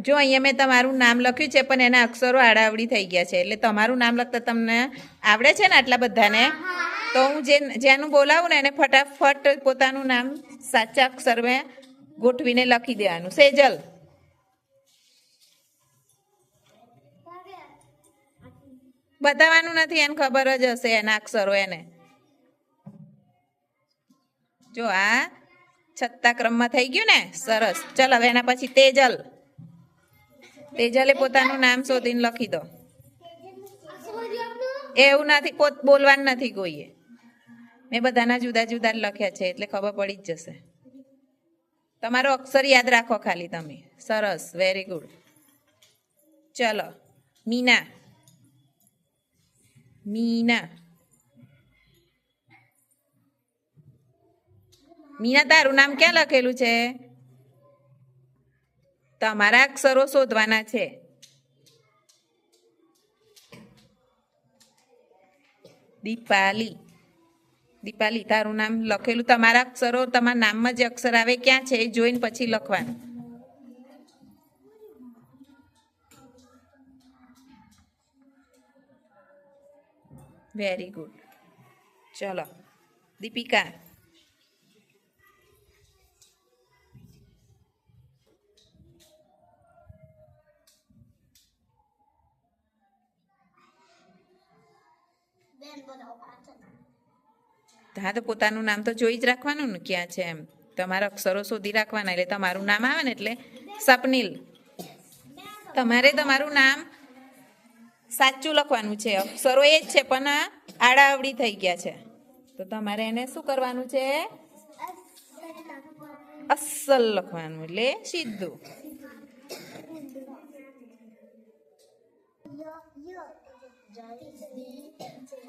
જો અહીંયા મેં તમારું નામ લખ્યું છે, પણ એના અક્ષરો આડાવડી થઈ ગયા છે. એટલે તમારું નામ લખતા તમને આવડે છે ને આટલા બધાને? તો હું જે, જેનું બોલાવું ને એને ફટાફટ પોતાનું નામ સાચા અક્ષરમાં ગોઠવીને લખી દેવાનું. સેજલ. બતાવવાનું નથી, એને ખબર જ હશે એના અક્ષરો એને. જો આ છત્તા ક્રમમાં થઈ ગયું ને? સરસ. ચલ, હવે એના પછી તેજલ. તેજલે પોતાનું નામ શોધીને લખી દો. એવું નથી પોત બોલવાનું નથી કોઈએ. મેં બધાના જુદા જુદા લખ્યા છે એટલે ખબર પડી જ જશે. તમારો અક્ષર યાદ રાખો ખાલી તમે. સરસ વેરી ગુડ ચલો મીના. મીના. મીના તારું નામ ક્યાં લખેલું છે? તમારા અક્ષરો શોધવાના છે. દીપાલી. દીપાલી, તારું નામ લખેલું. તમારા અક્ષરો, તમારા નામમાં જે અક્ષર આવે, ક્યાં છે એ જોઈને પછી લખવાનું. વેરી ગુડ ચલો. દીપિકા હા, તો પોતાનું નામ તો જોઈ જ રાખવાનું ને ક્યાં છે એમ. તમારા અક્ષરો શોધી રાખવાના, એટલે તમારું નામ આવે ને એટલે સપનીલ. તમારે તમારું નામ સાચું લખવાનું છે. અક્ષરો એ જ છે, પણ આ આડાવડી થઈ ગયા છે. તો તમારે એને શું કરવાનું છે? અસલ લખવાનું, એટલે સીધું.